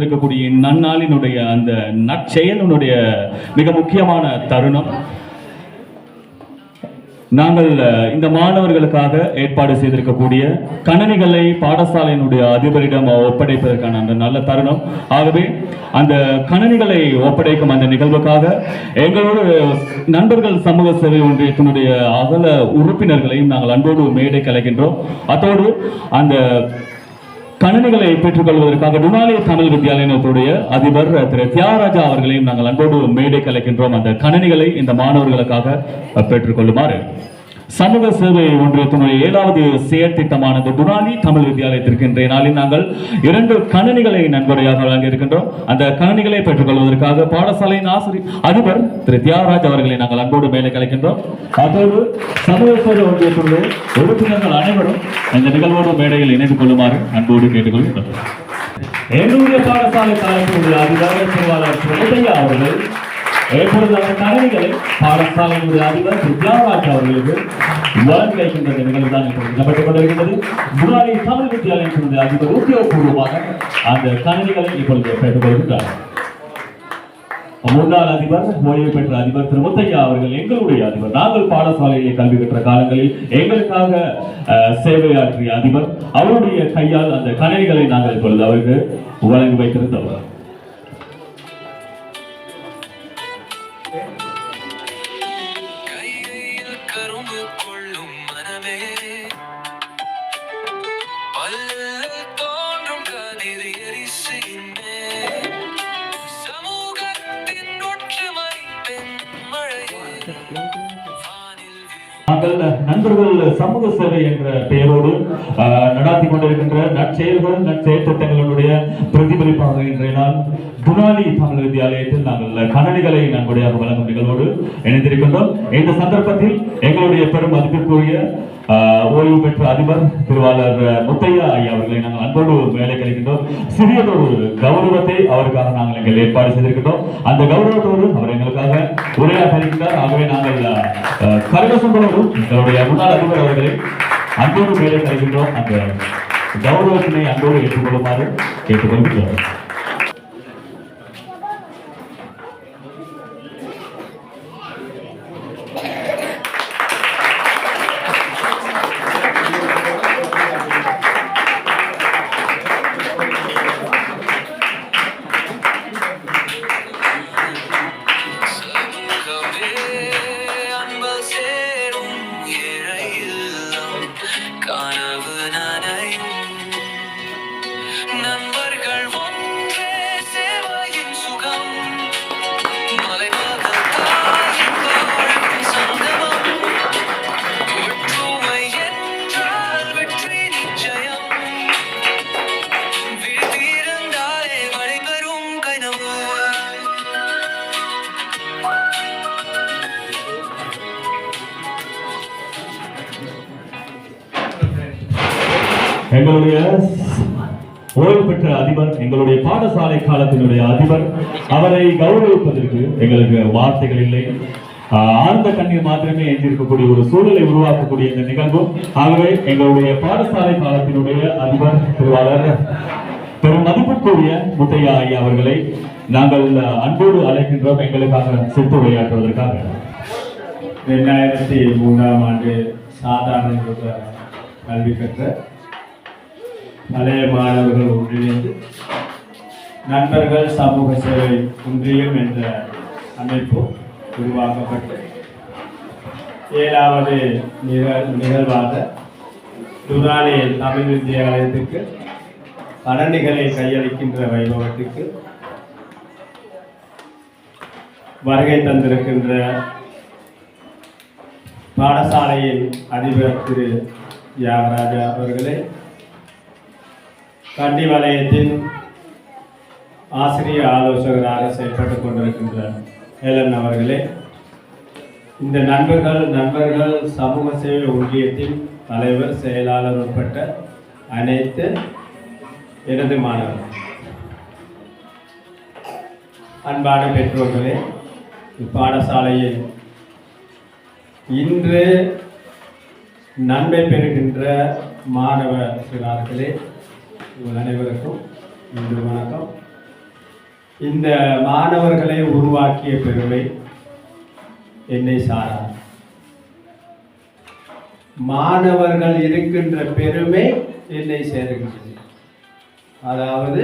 இருக்கக்கூடிய நன்னாளினுடைய அந்த நற்செயலினுடைய மிக முக்கியமான தருணம். நாங்கள் இந்த மாணவர்களுக்காக ஏற்பாடு செய்திருக்கக்கூடிய கணனிகளை பாடசாலையினுடைய அதிபரிடம் ஒப்படைப்பதற்கான அந்த நல்ல தருணம். ஆகவே அந்த கணனிகளை ஒப்படைக்கும் அந்த நிகழ்வுக்காக எங்களோடு நண்பர்கள் சமூக சேவை ஒன்றியத்தினுடைய அகல உறுப்பினர்களையும் நாங்கள் அன்போடு மேடை கலைக்கின்றோம் அத்தோடு அந்த கணினிகளை பெற்றுக்கொள்வதற்காக டுனாலிய தமிழ் வித்தியாலயத்துடைய அதிபர் திரு தியாகராஜா அவர்களையும் நாங்கள் அன்போடு மேடை கலைக்கின்றோம். அந்த கணினிகளை இந்த மாணவர்களுக்காக பெற்றுக்கொள்ளுமாறு. சமூக சேவை ஒன்றியத்தினுடைய ஏழாவது செயற்திட்டமானது டுனாலி தமிழ் வித்தியாலயத்திற்கு இன்றைய நாளில் நாங்கள் இரண்டு கணினிகளை நன்கொடையாக வழங்கியிருக்கின்றோம். அந்த கணினிகளை பெற்றுக்கொள்வதற்காக பாடசாலையின் ஆசிரியர் அதிபர் திரு தியாகராஜ் அவர்களை நாங்கள் அன்போடு மேலே கலைக்கின்றோம் அதோடு சமூக சேவை ஒன்றியத்தினுடைய உறுப்பினர்கள் அனைவரும் இந்த நிகழ்வோடு மேடையில் இணைந்து கொள்ளுமாறு அன்போடு கேட்டுக்கொள்கின்றோம். என்னுடைய பாடசாலை காலத்தினுடைய அதிகார செயலாளர் அவர்கள் எப்பொழுது அந்த தகவல்களை பாடசாலையினுடைய அதிபர் வித்யாராஜ் அவர்களுக்கு வழங்கி வைக்கின்ற நிகழ்வு தான் இப்பொழுது இடம்பெற்றுக் கொண்டிருக்கிறது முன்னாடி தமிழ் வித்யாலயத்தினுடைய அதிபர் உத்தியோகபூர்வமாக அந்த கணனிகளை இப்பொழுது பெற்றுக் கொள்கின்றார். முன்னாள் அதிபர் ஓய்வு பெற்ற அதிபர் திரு முத்தையா அவர்கள் எங்களுடைய அதிபர். நாங்கள் பாடசாலையை கல்வி பெற்ற காலங்களில் எங்களுக்காக சேவையாற்றிய அதிபர் அவருடைய கையால் அந்த கணினிகளை நாங்கள் இப்பொழுது அவருக்கு வழங்கி வைத்திருந்தவர் சமூக சேவை என்ற பெயரோடு நடாத்தி கொண்டிருக்கின்ற நற்செயல்கள் நற்செயல் திட்டங்களுடைய பிரதிபலிப்பாக இன்றைய நாள் குணாலி தமிழ் வித்தியாலயத்தில் நாங்கள் கணனிகளை நன்கொடையாக வழங்கும் நிகழ்வோடு இணைந்திருக்கின்றோம். இந்த சந்தர்ப்பத்தில் எங்களுடைய பெரும் மதிப்பிற்குரிய ஓய்வு பெற்ற அதிபர் திருவாளர் முத்தையா ஐயா அவர்களை நாங்கள் அன்போடு வேலை கழிக்கின்றோம். சிறியதொரு கௌரவத்தை அவருக்காக நாங்கள் எங்கள் ஏற்பாடு செய்திருக்கின்றோம். அந்த கௌரவத்தோடு அவர் எங்களுக்காக உரையாக இருக்கிறார் ஆகவே நாங்கள் அஹ், எங்களுடைய முன்னாள் அதிபர் அவர்களை அன்போடு வேலை கழிக்கின்றோம். அந்த கௌரவத்தினை அன்போடு ஏற்றுக்கொள்ளுமாறு கேட்டுக்கொள்கிறோம் எங்களுடைய ஓய்வு பெற்ற அதிபர் எங்களுடைய பாடசாலை காலத்தினுடைய அதிபர் அவரை கௌரவிப்பதற்கு எங்களுக்கு வார்த்தைகள் இல்லை. ஆழ்ந்த கண்ணீர் மாத்திரமே எஞ்சிருக்கக்கூடிய ஒரு சூழலை உருவாக்கக்கூடிய இந்த நிகழ்வு. ஆகவே எங்களுடைய பாடசாலை காலத்தினுடைய அதிபர் திருவாளர் பெரும் மதிப்புக்குரிய முத்தையா ஐயா அவர்களை நாங்கள் அன்போடு அழைக்கின்றோம். எங்களுக்காக சித்து விளையாட்டுவதற்காக ரெண்டாயிரத்தி மூன்றாம் ஆண்டு சாதாரண கல்வி கற்ற பழைய மாணவர்கள் ஒன்றிணைந்து நண்பர்கள் சமூக சேவை ஒன்றியம் என்ற அமைப்பு உருவாக்கப்பட்டு ஏழாவது நிகழ் நிகழ்வாக துரானி தமிழ் வித்தியாலயத்துக்கு பழனிகளை கையளிக்கின்ற வைபவத்துக்கு வருகை தந்திருக்கின்ற பாடசாலையின் அதிபர் திரு தியாகராஜா அவர்களே கண்டி வலயத்தின் ஆசிரியர் ஆலோசகராக செயல்பட்டுக் கொண்டிருக்கின்ற ஹேலன் அவர்களே இந்த நண்பர்கள் நண்பர்கள் சமூக சேவை ஒன்றியத்தின் தலைவர் செயலாளர் உட்பட்ட அனைத்து எனது மாணவர்கள். அன்பான பெற்றோர்களே இப்பாடசாலையில் இன்று நன்மை பெறுகின்ற மாணவர்களே உங்கள் அனைவருக்கும் இன்று வணக்கம். இந்த மாணவர்களை உருவாக்கிய பெருமை என்னை சாரா மாணவர்கள் இருக்கின்ற பெருமை என்னை சேருகின்றது. அதாவது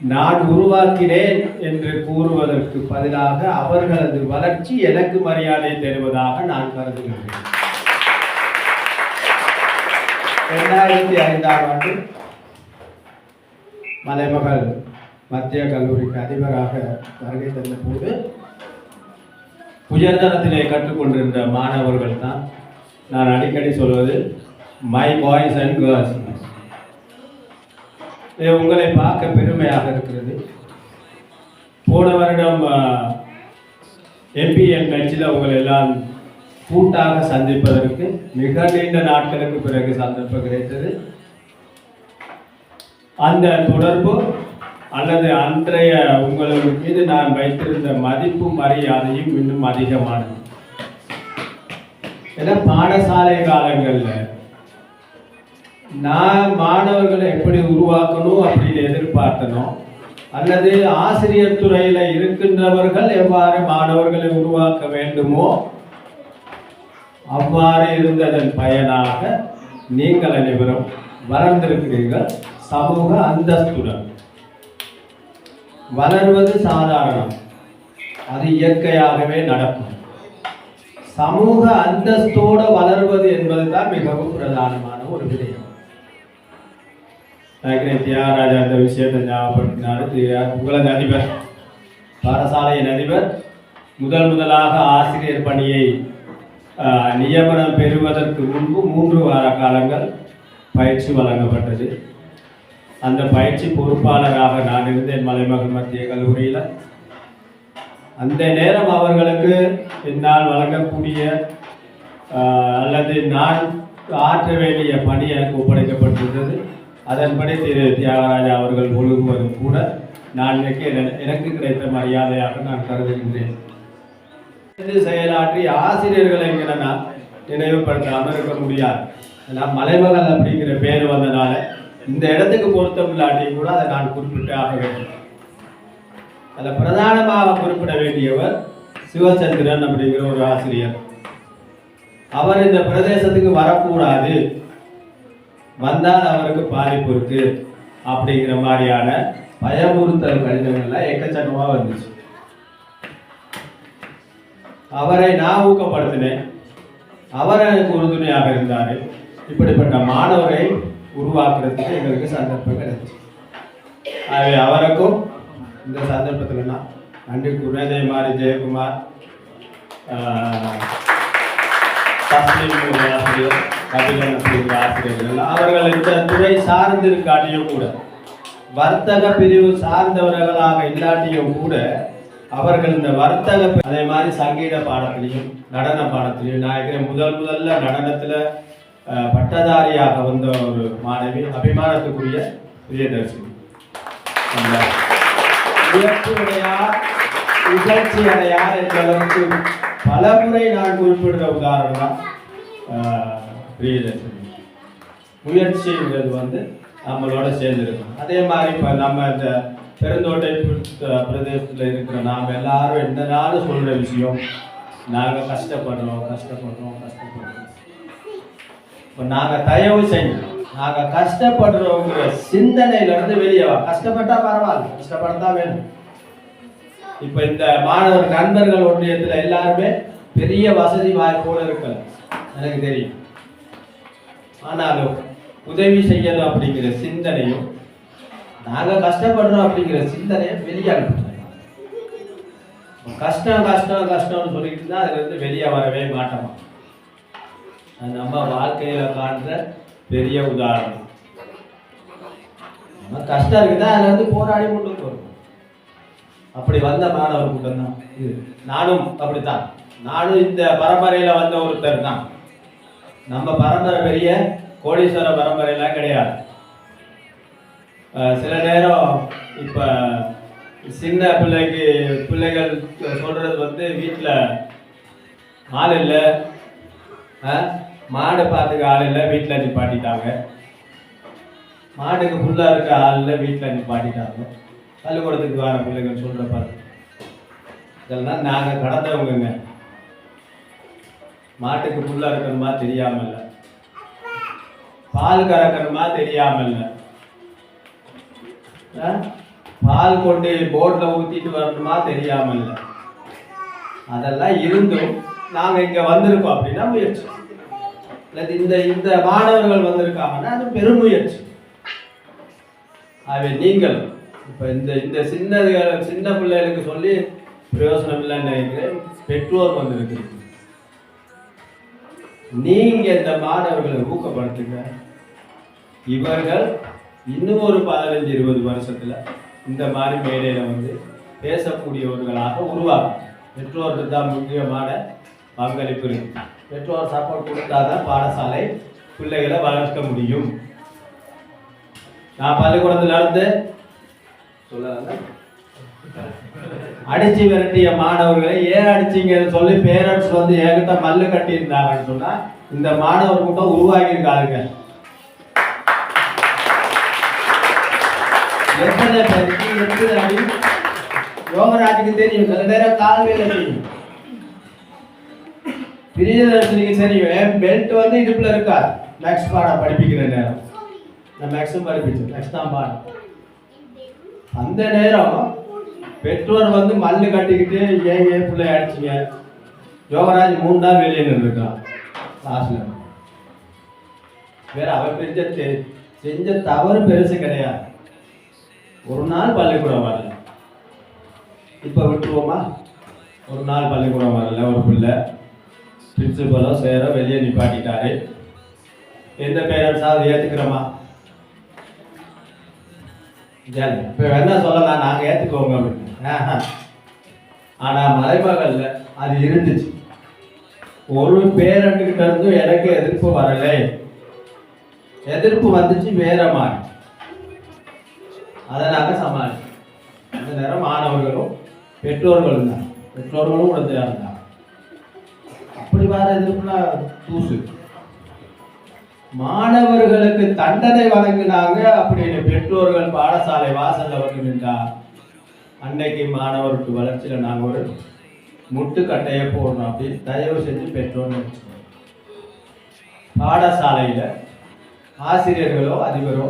நான் உருவாக்கினேன் என்று கூறுவதற்கு பதிலாக அவர்களது வளர்ச்சி எனக்கு மரியாதை தருவதாக நான் கருதுகின்றேன் இரண்டாயிரத்தி ஐந்தாம் ஆண்டு மலைமகள் மத்திய கல்லூரிக்கு அதிபராக வருகை தந்த போது உயர்தரத்திலே கற்றுக்கொண்டிருந்த மாணவர்கள் தான் நான் அடிக்கடி சொல்வது மை பாய்ஸ் அண்ட் கேர்ள்ஸ் உங்களை பார்க்க பெருமையாக இருக்கிறது. போன வருடம் எம்பிஎன் கட்சியில் உங்களை எல்லாம் கூட்டாக சந்திப்பதற்கு மிக நீண்ட நாட்களுக்கு பிறகு சந்தர்ப்பம் கிடைத்தது. அந்த தொடர்பு அல்லது அன்றைய உங்களுக்கு மீது நான் வைத்திருந்த மதிப்பும் மரியாதையும் இன்னும் அதிகமானது. ஏன்னா பாடசாலை காலங்களில் நான் மாணவர்களை எப்படி உருவாக்கணும் அப்படின்னு எதிர்பார்த்தனோ அல்லது ஆசிரியர் துறையில் இருக்கின்றவர்கள் எவ்வாறு மாணவர்களை உருவாக்க வேண்டுமோ அவ்வாறு இருந்ததன் பயனாக நீங்கள் அனைவரும் வளர்ந்திருக்கிறீர்கள். சமூக அந்தஸ்துடன். வளர்வது சாதாரணம். அது இயற்கையாகவே நடக்கும். சமூக அந்தஸ்தோடு வளர்வது என்பதுதான் மிகவும் பிரதானமான ஒரு விடயம். தியாகராஜா இந்த விஷயத்தை ஞாபகப்படுத்தினாரு. உங்களது அதிபர் பாடசாலையின் அதிபர் முதல் முதலாக ஆசிரியர் பணியை நியமனம் பெறுவதற்கு முன்பு மூன்று வார காலங்கள் பயிற்சி வழங்கப்பட்டது. அந்த பயிற்சி பொறுப்பாளராக நான் இருந்தேன் மலைமகள் மத்திய கல்லூரியில். அந்த நேரம் அவர்களுக்கு என்னால் வழங்கக்கூடிய அல்லது நான் ஆற்ற வேண்டிய பணி எனக்கு ஒப்படைக்கப்பட்டிருந்தது. அதன்படி திரு தியாகராஜா அவர்கள் ஒழுகுவதும் கூட நான் இன்னைக்கு எனக்கு கிடைத்த மரியாதையாக நான் கருதுகின்றேன். செயலாற்றி ஆசிரியர்களை நான் நினைவுபடுத்தாமல் இருக்க முடியாது. ஏன்னா மலைமகள் அப்படிங்கிற பேர் வந்தனால இந்த இடத்துக்கு பொருத்தம் கூட அதை நான் குறிப்பிட்டு ஆக வேண்டும். அதில் பிரதானமாக குறிப்பிட வேண்டியவர் சிவச்சந்திரன் அப்படிங்கிற ஒரு ஆசிரியர். அவர் இந்த பிரதேசத்துக்கு வரக்கூடாது. வந்தால் அவருக்கு பாதிப்பு இருக்கு அப்படிங்கிற மாதிரியான பயமுறுத்தல் கடிதங்கள்லாம் எக்கச்சக்கமாக வந்துச்சு. அவரை நான் ஊக்கப்படுத்தினேன். அவர் எனக்கு உறுதுணையாக இருந்தார். இப்படிப்பட்ட மாணவரை உருவாக்குறதுக்கு எங்களுக்கு சந்தர்ப்பம் கிடைச்சு ஆகவே அவருக்கும் இந்த சந்தர்ப்பத்தில் நான் நன்றி. கூறுவேன் அதே மாதிரி ஜெயக்குமார் ஆசிரியர் கபிலன் அப்படிங்கிற ஆசிரியர்கள் அவர்கள் இந்த துறை சார்ந்திருக்காட்டியும் கூட வர்த்தக பிரிவு சார்ந்தவர்களாக இல்லாட்டியும் கூட அவர்கள் இந்த வர்த்தக அதே மாதிரி சங்கீத பாடத்திலையும் நடன பாடத்திலையும் நான் இருக்கிறேன் முதல் முதல்ல நடனத்துல பட்டதாரியாக வந்த ஒரு மாணவி அபிமானத்துக்குரிய விஜயதர்ஷினி அந்த உயர்ச்சி அடையார் என்பதற்கு என்ற பல முறை நான் குறிப்பிடுற உதாரணம் தான் பிரியதர்ஷினி முயற்சிங்கிறது வந்து நம்மளோட சேர்ந்துருக்கும். அதே மாதிரி இப்போ நம்ம இந்த பெருந்தோட்டை பிரதேசத்தில் இருக்கிற நாம் எல்லாரும் எந்த நாளும் சொல்கிற விஷயம் நாங்கள் கஷ்டப்படுறோம் கஷ்டப்படுறோம் கஷ்டப்படுறோம். இப்போ நாங்கள் தயவு செய்யணும் நாங்கள் கஷ்டப்படுறோங்கிற சிந்தனையிலேருந்து வெளியே வா. கஷ்டப்பட்டா பரவாயில்ல கஷ்டப்படத்தான் வேணும். இப்போ இந்த மாணவர் நண்பர்கள் ஒன்றியத்தில் எல்லாருமே பெரிய வசதி வாய்ப்போடு இருக்கல எனக்கு தெரியும். ஆனாலும் உதவி செய்யணும் அப்படிங்கிற சிந்தனையும் நாங்கள் கஷ்டப்படுறோம் அப்படிங்கிற சிந்தனையை வெளியே கஷ்டம் கஷ்டம் கஷ்டம்னு சொல்லிட்டு இருந்தா அதுல இருந்து வெளியே வரவே மாட்டோம். அது நம்ம வாழ்க்கையில காண்ற பெரிய உதாரணம். நம்ம கஷ்டம் இருக்குதா? அதுல இருந்து போராடி கொண்டு வரும் அப்படி வந்த மாணவர் கூட்டம் தான் இது நானும் அப்படித்தான். நானும் இந்த பரம்பரையில வந்த ஒருத்தர் தான். நம்ம பரம்பரை பெரிய கோடீஸ்வர பரம்பரையெல்லாம் கிடையாது. சில நேரம் இப்போ சின்ன பிள்ளைக்கு பிள்ளைகள் சொல்றது வந்து வீட்டில் ஆள் இல்லை. மாடை பார்த்துக்க ஆள் இல்லை வீட்டில் நிப்பாட்டிட்டாங்க. மாடுக்கு புல்லா இருக்க ஆள் இல்லை வீட்டில் நிப்பாட்டிட்டாங்க. பள்ளிக்கூடத்துக்கு வர பிள்ளைங்க சொல்கிற பாருங்க இதெல்லாம் நாங்கள் கடந்தவங்கங்க. மாட்டுக்கு புல்லாக இருக்கணுமா தெரியாமல் பால் கறக்கணுமா தெரியாமல் ஆ? பால் கொண்டு போட்டில் ஊற்றிட்டு வரணுமா தெரியாமல் அதெல்லாம் இருந்தும் நாங்கள் இங்கே வந்திருக்கோம் அப்படின்னா முயற்சி. அல்லது இந்த இந்த மாணவர்கள் வந்திருக்காங்கன்னா அது பெருமுயற்சி. ஆகவே நீங்கள் இப்போ இந்த இந்த சின்ன சின்ன பிள்ளைகளுக்கு சொல்லி பிரயோசனம் இல்லைன்னு நினைக்கிறேன். பெற்றோர் வந்திருக்கிறீங்க நீங்க இந்த மாணவர்களை ஊக்கப்படுத்துங்க. இவர்கள் இன்னும் ஒரு பதினஞ்சு இருபது வருஷத்துல இந்த மாதிரி மேடையில வந்து பேசக்கூடியவர்களாக உருவாகும். பெற்றோர்கள் தான் முக்கியமான பங்களிப்பு இருக்கு. பெற்றோர் சப்போர்ட் கொடுத்தாதான் பாடசாலை பிள்ளைகளை வளர்க்க முடியும். நான் பள்ளிக்கூடத்தில் இருந்து சொல்ல அடிச்சு விரட்டிய மாணவர்களை ஏன் அடிச்சிங்கன்னு சொல்லி பேரண்ட்ஸ் வந்து என்கிட்ட மல்லு கட்டியிருந்தாங்கன்னு சொன்னால் சொன்னா இந்த மாணவர் கூட்டம் உருவாகியிருக்காருங்க. எத்தனை பேருக்கு எத்தனை அடி? யோகராஜுக்கு தெரியும் சில நேரம் கால்வேல தெரியும். பிரியதர்ஷினிக்கு தெரியும். என் பெல்ட் வந்து இடுப்பில் இருக்கா? மேக்ஸ் பாடம் படிப்பிக்கிற நேரம். நான் மேக்ஸும் படிப்பிச்சேன். மேக்ஸ் தான் பாடம் அந்த நேரம் பெற்றோர் வந்து மல்லு கட்டிக்கிட்டு ஏன் ஏன் பிள்ளை அடிச்சிங்க. யோகராஜ் மூணு நாள் வெளியே நின்றுருக்கான் கிளாஸ்ல வேற அவர் பெரிய செஞ்ச தவறு பெருசு கிடையாது. ஒரு நாள் பள்ளிக்கூடம் வரல. இப்போ விட்டுருவோமா? ஒரு நாள் பள்ளிக்கூடம் வரல ஒரு பிள்ளை. பிரின்சிபலும் சேரோ வெளியே நிப்பாட்டிட்டாரு. எந்த பேரண்ட்ஸாவது ஏத்துக்கிறோமா? ஜாலி இப்போ என்ன சொல்லலாம். நாங்கள் ஏற்றுக்கோங்க அப்படின்னு. ஆனால் ஆனா மலைமகள்ல அது இருந்துச்சு. ஒரு பேரண்ட்கிட்ட இருந்தும் எனக்கு எதிர்ப்பு வரலை. எதிர்ப்பு வந்துச்சு வேற மாதிரி. அதை நாங்கள் சமாளி அந்த நேரம் மாணவர்களும் பெற்றோர்களும் தான். பெற்றோர்களும் உடந்தையாக இருந்தாங்க. அப்படி வர இதுக்குள்ள தூசு? மாணவர்களுக்கு தண்டனை வழங்கினாங்க அப்படின்னு பெற்றோர்கள் பாடசாலை வாசல்ல வந்து நின்றார். அன்னைக்கு மாணவருக்கு வளர்ச்சியில நாங்க ஒரு முட்டுக்கட்டையை போடணும் அப்படின்னு தயவு செஞ்சு பெற்றோன்னு பாடசாலையில் பாடசாலையில ஆசிரியர்களோ அதிபரோ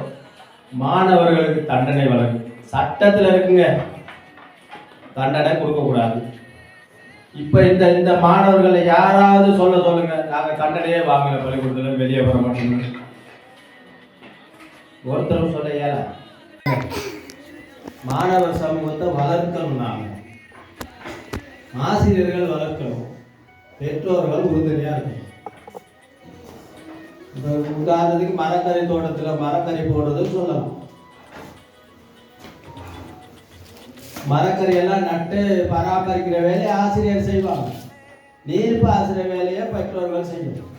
மாணவர்களுக்கு தண்டனை வழங்கு. சட்டத்துல இருக்குங்க. தண்டனை கொடுக்கக்கூடாது. இப்ப இந்த இந்த மாணவர்களை யாராவது சொல்ல சொல்லுங்க. நாங்க தண்டனையே வாங்கல பள்ளிக்கூடத்துல வெளியே வர மாட்டோம் ஒருத்தரும் சொல்ல இயல மாணவர் சமூகத்தை வளர்க்கணும் நாங்க ஆசிரியர்கள் வளர்க்கணும். பெற்றோர்கள் உறுதுணையா இருக்கணும். இப்ப உதாரணத்துக்கு மரக்கறி தோட்டத்துல மரக்கறி போடுறதுன்னு சொல்லலாம். மரக்கறியெல்லாம் நட்டு பராமரிக்கிற வேலையை ஆசிரியர் செய்வாங்க. நீர் பாசன வேலையை பெற்றோர்கள் செய்யணும்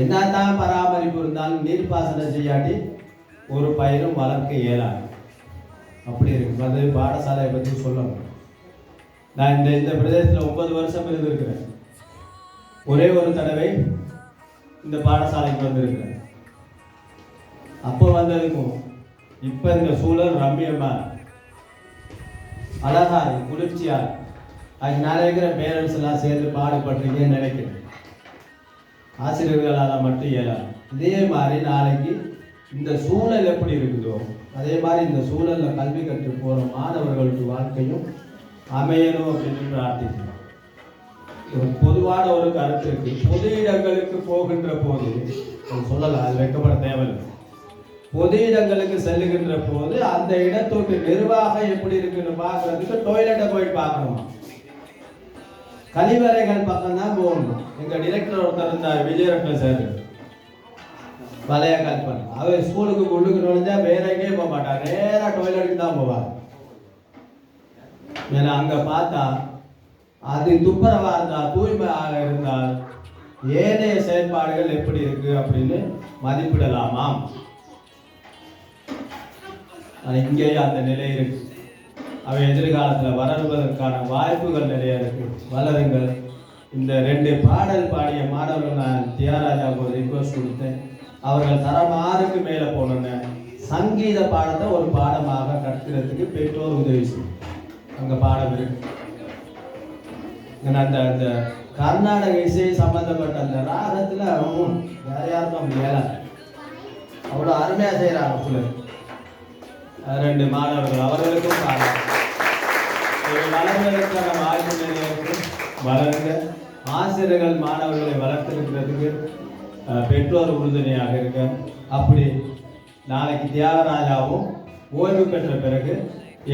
என்னதான் பராமரிப்பு இருந்தாலும் நீர் பாசனம் செய்யாட்டி ஒரு பயிரும் வளர்க்க இயலாது. அப்படி இருக்கு. அது பாடசாலையை பற்றி சொல்லணும். நான் இந்த இந்த பிரதேசத்தில் ஒன்பது வருஷம் இருந்திருக்கிறேன். ஒரே ஒரு தடவை இந்த பாடசாலைக்கு வந்திருக்கிறேன். அப்போ வந்ததுக்கும் இப்போ இந்த சூழல் ரம்யமாக அழகா இருக்கு குளிர்ச்சியாக இருக்கு அது நிறைய இருக்கிற பேரண்ட்ஸ் எல்லாம் சேர்ந்து பாடுபட்டுருக்கேன்னு நினைக்கிறேன். ஆசிரியர்களால் மட்டும் இயலாது. இதே மாதிரி நாளைக்கு இந்த சூழல் எப்படி இருக்குதோ அதே மாதிரி இந்த சூழலில் கல்வி கற்று போகிற மாணவர்களுக்கு வாழ்க்கையும் அமையணும் அப்படின்னு பிரார்த்திக்கிறோம். பொதுவான ஒரு கருத்து இருக்கு பொது இடங்களுக்கு போகின்ற போது சொல்லலாம் அது வைக்கப்பட தேவையில்லை. பொது இடங்களுக்கு செல்லுகின்ற போது அந்த இடத்தோட்டு நிர்வாகம் எப்படி இருக்குன்னு பார்க்கறதுக்கு டொய்லெட்டை போய் பார்க்கணும். கழிவறைகள் பக்கம் தான் போகணும். எங்க டிரெக்டர் ஒருத்தர் இருந்தார் விஜயரத்ன சார் வலைய கல்பன். அவர் ஸ்கூலுக்கு உள்ளுக்கு நுழைஞ்சா வேற எங்கேயும் போக மாட்டார். நேராக டொய்லெட்டுக்கு தான் போவார். ஏன்னா அங்க பார்த்தா அது துப்புரவா இருந்தா தூய்மையாக இருந்தால் ஏனைய செயல்பாடுகள் எப்படி இருக்கு அப்படின்னு மதிப்பிடலாமாம். ஆனால் இங்கேயே அந்த நிலை இருக்கு. அவை எதிர்காலத்தில் வளருவதற்கான வாய்ப்புகள் நிறைய இருக்கு. வளருங்கள். இந்த ரெண்டு பாடல் பாடிய மாணவர்கள் நான் தியாகராஜாவுக்கு ஒரு ரிக்வஸ்ட் கொடுத்தேன். அவர்கள் தரம் ஆறுக்கு மேலே போனோன்னு சங்கீத பாடத்தை ஒரு பாடமாக கற்கிறதுக்கு பெற்றோர் உதவி செய்யும். அங்கே பாடம் இருக்கு. அந்த அந்த கர்நாடக இசை சம்பந்தப்பட்ட அந்த ராகத்தில் அவன் வேற யாருக்கும் முடியல அவ்வளோ அருமையாக செய்கிறாங்க பிள்ளை. ரெண்டு மாணவர்கள் அவர்களுக்கும் ஒரு வளர்வதற்கான வாய்ப்பு நிறைய வளர்ந்த ஆசிரியர்கள் மாணவர்களை வளர்த்திருக்கிறதுக்கு பெற்றோர் உறுதுணையாக இருக்க. அப்படி நாளைக்கு தியாகராஜாவும் ஓய்வு பெற்ற பிறகு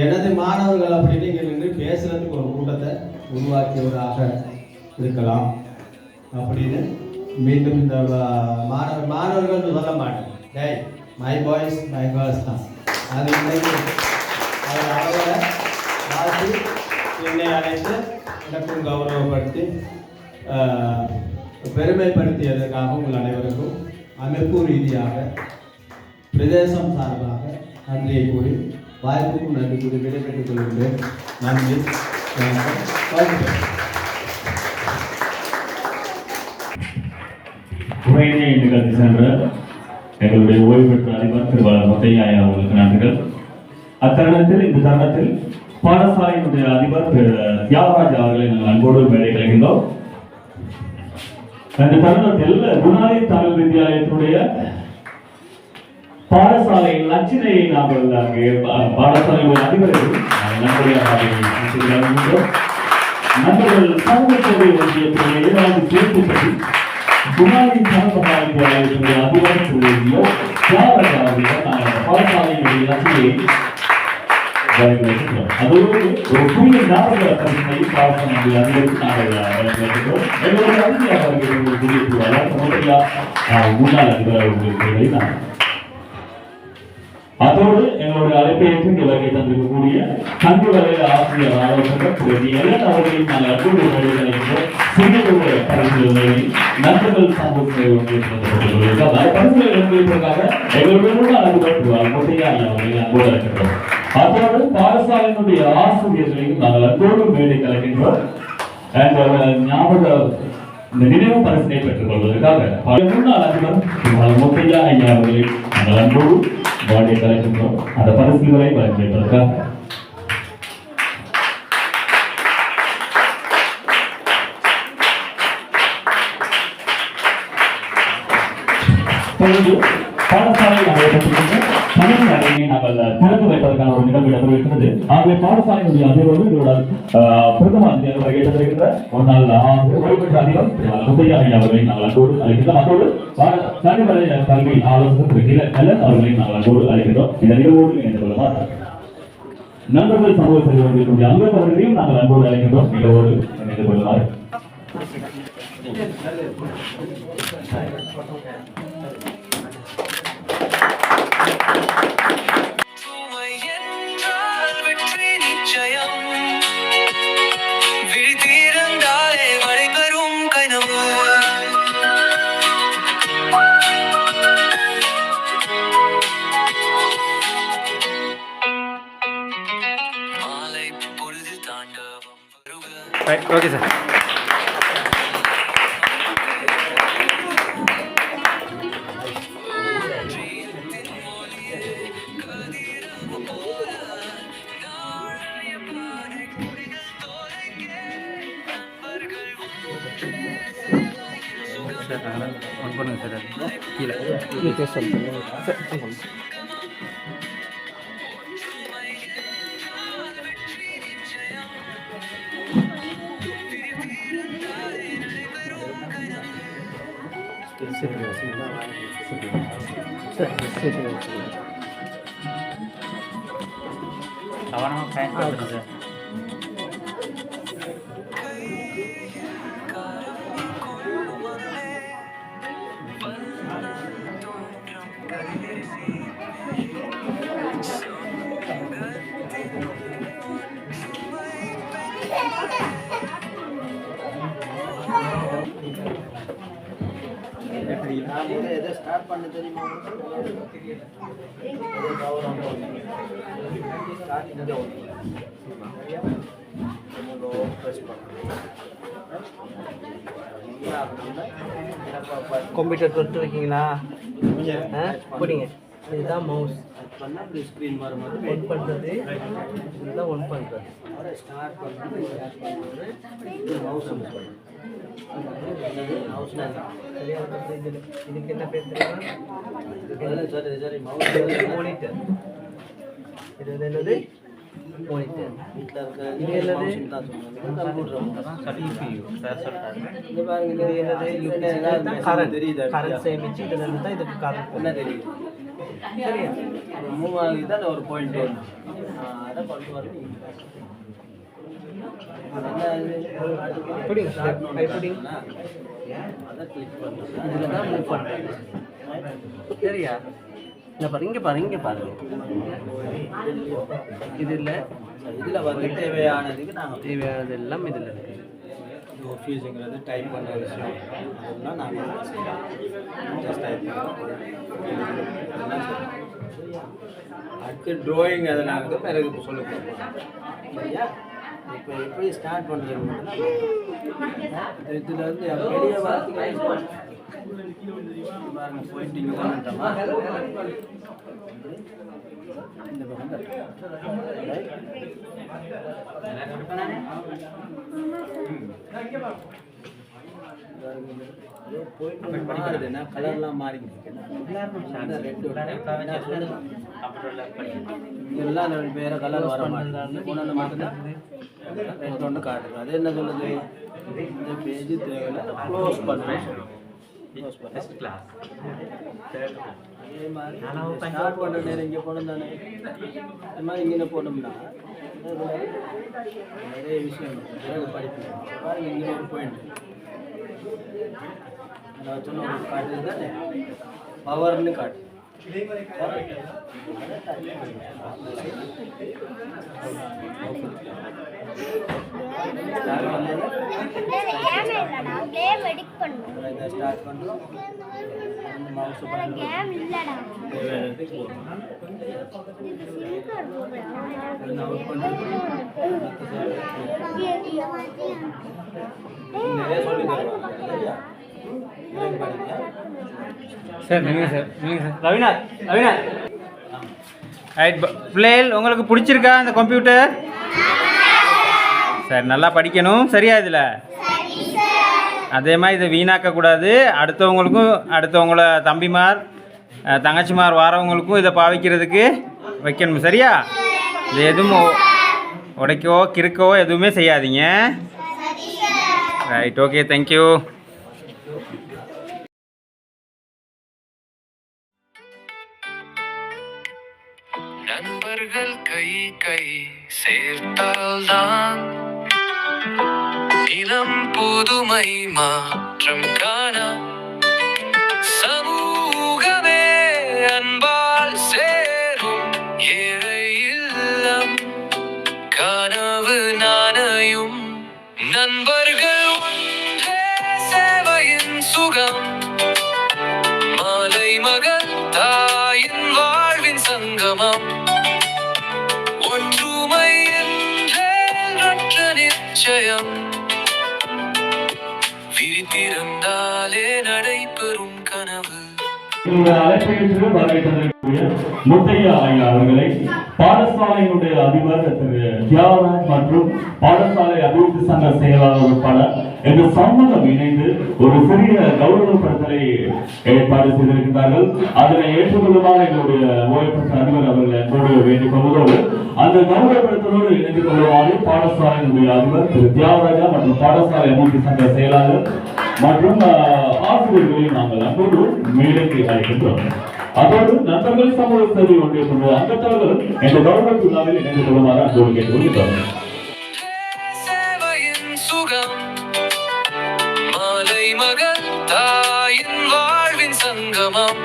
எனது மாணவர்கள் அப்படின்னு இங்கே நின்று பேசுறதுக்கு ஒரு கூட்டத்தை உருவாக்கியவராக இருக்கலாம். அப்படின்னு மீண்டும் இந்த மாணவர் மாணவர்கள் சொல்ல மாட்டேன். டேய் மை பாய்ஸ் மை கேர்ள்ஸ் தான். அது இன்னைக்கு அவர் என்னை அழைத்து எனக்கும் கௌரவப்படுத்தி பெருமைப்படுத்தியதற்காக உங்கள் அனைவருக்கும் அமைப்பு ரீதியாக பிரதேசம் சார்பாக நன்றியை கூறி வாய்ப்புக்கும் நன்றி கூறி விடைபெற்றுக் கொள்கின்றேன். நன்றி வணக்கம். உரையினை சென்ற எங்களுடைய ஓய்வு பெற்ற அதிபர் திரு முத்தையா அவர்களுக்கு நன்றிகள். அத்தருணத்தில் இந்த தருணத்தில் பாடசாலையினுடைய அதிபர் திரு தியாகராஜ் அவர்களை நாங்கள் அன்போடு மேடை கலைகின்றோம் அந்த தருணத்தில் குணாலி தமிழ் வித்தியாலயத்தினுடைய பாடசாலை நச்சினையை நாங்கள் அங்கே பாடசாலையுடைய அதிபர்கள் நண்பர்கள் சமூக சேவை ஒன்றியத்தினுடைய ஏழாவது சேர்த்து பற்றி குணாலி சமூக வித்தியாலயத்தினுடைய அதிபர் சொல்லியோ தியாகராஜ் அவர்களிடம் நாங்கள் அந்த பாடசாலையினுடைய லட்சணையை வழங்கியிருக்கிறோம். அதோடு ஒரு புதிய ஞாபக பரிசனை பாடசாலையினுடைய அதிபருக்கு நாங்கள் வழங்கியிருக்கிறோம். எங்களுடைய அதிபர் அவர்கள் ஒரு புதிய திருவாளர் முத்தையா ஆஹ், முன்னாள் அதிபர் அவர்களுக்கு நான் அதோடு எங்களுடைய அழைப்பை ஏற்று இங்கே தந்திருக்கக்கூடிய கல்வி வலையில ஆசிரியர் ஆலோசகர் திரு எல்லன் அவர்களையும் நாங்கள் அன்போடு வழிகளை சிங்கப்பூர் பரிசுகளை நண்பர்கள் சமூகத்தை ஒன்றியிருக்கிறார் பரிசுகளை ஒன்றியிருப்பதற்காக எங்களுடைய முன்னாள் அவர்களை அன்போடு அதோடு பாடசாலையினுடைய ஆசிரியர்களையும் நாங்கள் அன்போடு மேடை கலக்கின்றோம். ஞாபக இந்த நினைவு பரிசினை பெற்றுக் கொள்வதற்காக பல முன்னாள் அதிபர் திரு முத்தையா ஐயா அவர்களை நாங்கள் அன்போடு பாடியை கலைக்கின்றோம் அந்த பரிசுகளை வழங்கியதற்காக. தொடர்ந்து பாடசாலை நாங்கள் தமிழ் அறையை நாங்கள் திறந்து வைப்பதற்கான ஒரு நிகழ்வு நடைபெறுகிறது ஆகவே பாடசாலையினுடைய அதிர்வோடு எங்களோட பிரதம அதிபர் வருகை தந்திருக்கின்ற ஒரு நாள் ஆசிரியர் ஓய்வு பெற்ற அதிபர் முத்தையா ஐயா அவர்களை நாங்கள் அன்போடு அழைக்கின்றோம். அதோடு தனிமலை கல்வி ஆலோசகர் கலன் அவர்களை நாங்கள் அன்போடு அழைக்கின்றோம். இந்த நிகழ்வோடு இணைந்து கொள்ளுமாறு நண்பர்கள் சமூக செல்வர்களுடைய அங்கத் அவர்களையும் நாங்கள் அன்போடு அழைக்கின்றோம். நிகழ்வோடு இணைந்து கொள்ளுமாறு ரைட் ஓகே சார் ஒன் பண்ணுங்க சார் கீழே சார் সেটাই আমার আমার கம்ப்யூட்டர் தொட்டு இருக்கீங்களா ஆ? போடுங்க. இதுதான் மவுஸ் ஸ்டார்ட் பண்ணால் அப்படி ஸ்க்ரீன் வரும்போது ஒன் வெயிட் பண்ணுறது இதுதான் ஒன் பண்ணுறது ஸ்டார்ட் பண்ணுறது. இது வந்து இதில் இதுக்கு என்ன பேர் தெரியுமா? சரி சரி மவுஸ் மானிட்டர் இது என்னது? மானிட்டர் வீட்டில் இருக்க இது சொல்கிறாங்க இது பாருங்க இது இதுல message கரண்ட் தெரியுதா கரண்ட் சேமிச்சு இதில் இருந்து தான் இதுக்கு கரண்ட் என்ன தெரியுது? சரியா? ஆகி தான் ஒரு பாயிண்ட் வரும் அதை கொண்டு வரணும் இப்படி இப்படி அதை கிளிக் பண்ணுறேன் இதில் தான் மூவ் பண்ணுறேன் சரியா? இங்கே பாருங்க இங்கே பாருங்க இங்கே பாருங்க இது இல்லை இதில் வந்து தேவையானதுக்கு நாங்கள் தேவையானது எல்லாம் இதில் இருக்குது ஒஃபீஸுங்கிறது டைப் பண்ணுற விஷயம். அதெல்லாம் நாங்கள் ஜஸ்ட் டைப் அடுத்து ட்ராயிங் அதெல்லாம் வந்து பிறகு இப்போ சொல்ல சரியா? இப்போ எப்படி ஸ்டார்ட் பண்ணுறது இதில் வந்து பெரிய வார்த்தைகள் பாருங்க போயிட்டு தான் இந்த பக்கம் தான். கலர்லாம் மாறிக்கிட்டு வேற கலர் வர மாட்டேங்குது மட்டும்தான் ரெண்டு ஒன்று காட்டுது அது என்ன சொல்லுது இந்த பேஜ் தேவையில்லை க்ளோஸ் பண்ணுறேன் க்ளோஸ் பண்ண அதே மாதிரி ஸ்டார்ட் பண்ண நேரம் இங்கே போனோம் தானே இந்த மாதிரி இங்கே போனோம்னா நிறைய விஷயம் இருக்கு. பிறகு படிப்போம் பாருங்க இங்கே ஒரு பாயிண்ட் நான் சொன்ன ஒரு காட்டு தானே பவர்னு காட்டு ஸ்டார்ட் பண்ணல கேம் இல்லடா நிறைய சொல்லி தருவாங்க சார் நீங்கள் சார் நீங்கள் சார். ரவிநாத் ரவிநாத் ரைட் பிள்ளைகள் உங்களுக்கு பிடிச்சிருக்கா இந்த கம்ப்யூட்டர் சரி நல்லா படிக்கணும். சரியா இதில்? அதே மாதிரி இதை வீணாக்கக்கூடாது. அடுத்தவங்களுக்கும் அடுத்தவங்கள தம்பிமார் தங்கச்சிமார் வாரவங்களுக்கும் இதை பாவிக்கிறதுக்கு வைக்கணும். சரியா? இது எதுவும் உடைக்கவோ கிறுக்கவோ எதுவுமே செய்யாதீங்க. ரைட் ஓகே தேங்க்யூ நண்பர்கள் கை கை சேர்த்தால்தான் இளம் புதுமை மாற்றம் காணா. இந்த அழைப்பேற்று வரவேற்றதற்குரிய முத்தையா ஐயா அவர்களை பாடசாலையினுடைய அதிபர் திரு. தியாகராஜ் மற்றும் பாடசாலை அபிவிருத்தி சங்க செயலாளர் உட்பட இந்த சமூகம் இணைந்து ஒரு சிறிய கௌரவப்படுத்தலை ஏற்பாடு செய்திருக்கிறார்கள் அதனை ஏற்றுக்கொள்ளுமாறு எங்களுடைய ஓய்வு அதிபர் அவர்கள் என்போடு வேண்டிக் கொள்வதோடு அந்த கௌரவப்படுத்தலோடு இணைந்து கொள்ளுமாறு பாடசாலையினுடைய அதிபர் திரு. தியாகராஜா மற்றும் பாடசாலை அபிவிருத்தி சங்க செயலாளர் மற்றும் ஆஹ், ஆசிரியர்களையும் நாங்கள் அன்போடு மேடைக்கு அழைக்கின்றோம். அதோடு நண்பர்கள் சமூக சேவை ஒன்றிய குழு அங்கத்தவர்களும் இந்த கவர்மெண்ட் விழாவில் இணைந்து கொள்ளுமாறு அன்போடு கேட்டுக்கொள்கிறோம் மாலை மகள் தாயின் வாழ்வின் சங்கமம்.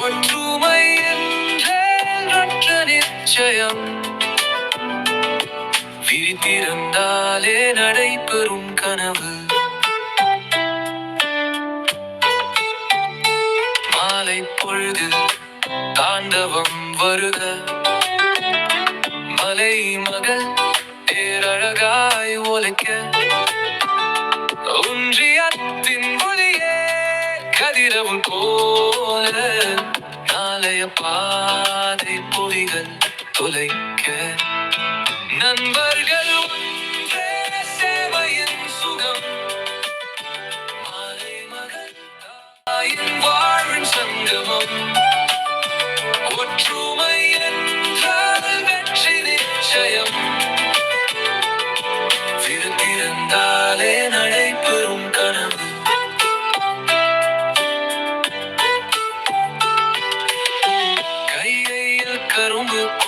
ஒற்றுமை நிச்சயம். விரித்திருந்தாலே நடைபெறும் கனவு. மாலை தாண்டவம் வருக. மலை மகள் பேரழகாய் ஒலைக்க. ஒன்றியத்தின் ஒளியே கதிரவும் போல. நாளைய பா கையில்